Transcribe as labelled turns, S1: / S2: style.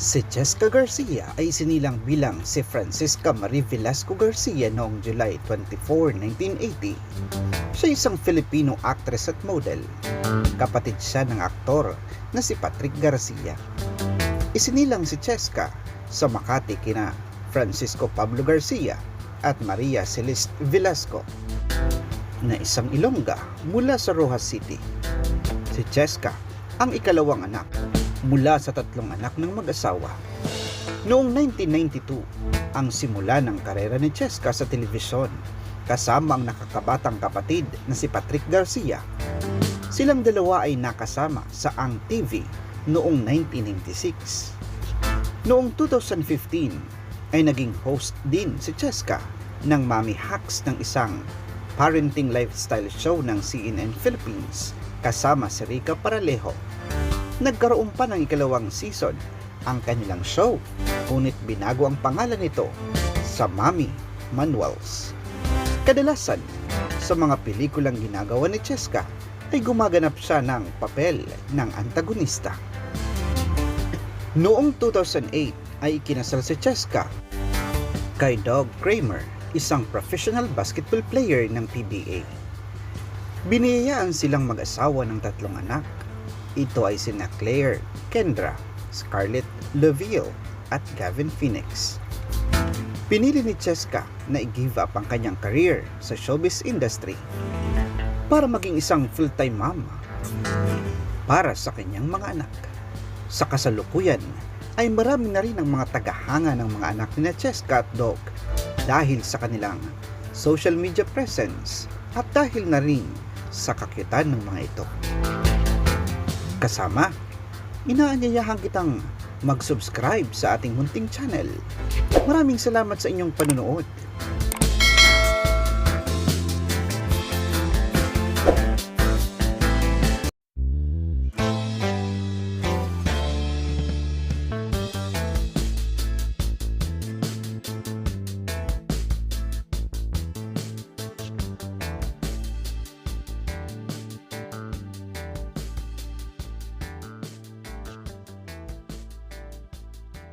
S1: Si Jessica Garcia ay sinilang bilang si Francisca Marie Velasco Garcia noong July 24, 1980. Siya isang Filipino actress at model. Kapatid siya ng aktor na si Patrick Garcia. Isinilang si Cheska sa Makati kina Francisco Pablo Garcia at Maria Celeste Velasco na isang Ilongga mula sa Rojas City. Si Cheska ang ikalawang anak mula sa tatlong anak ng mag-asawa. Noong 1992, ang simula ng karera ni Cheska sa telebisyon kasama ang nakakabatang kapatid na si Patrick Garcia. Silang dalawa ay nakasama sa Ang TV noong 1996. Noong 2015 ay naging host din si Cheska ng Mami Hacks ng isang parenting lifestyle show ng CNN Philippines kasama si Rica Paralejo nagkaroon pa ng ikalawang season ang kanilang show, ngunit binago ang pangalan nito sa Mami Manuals. Kadalasan, sa mga pelikulang ginagawa ni Cheska ay gumaganap siya ng papel ng antagonista. Noong 2008 ay ikinasal si Cheska kay Doug Kramer, isang professional basketball player ng PBA. Biniyayaan silang mag-asawa ng tatlong anak ito ay sina Claire, Kendra, Scarlett Leville at Gavin Phoenix. Pinili ni Cheska na i-give up ang kanyang career sa showbiz industry para maging isang full-time mom para sa kanyang mga anak. Sa kasalukuyan ay marami na rin ang mga tagahanga ng mga anak ni Cheska at Dog dahil sa kanilang social media presence at dahil na rin sa kakyutan ng mga ito kasama, inaanyayahan kitang mag-subscribe sa ating munting channel. Maraming salamat sa inyong panunood.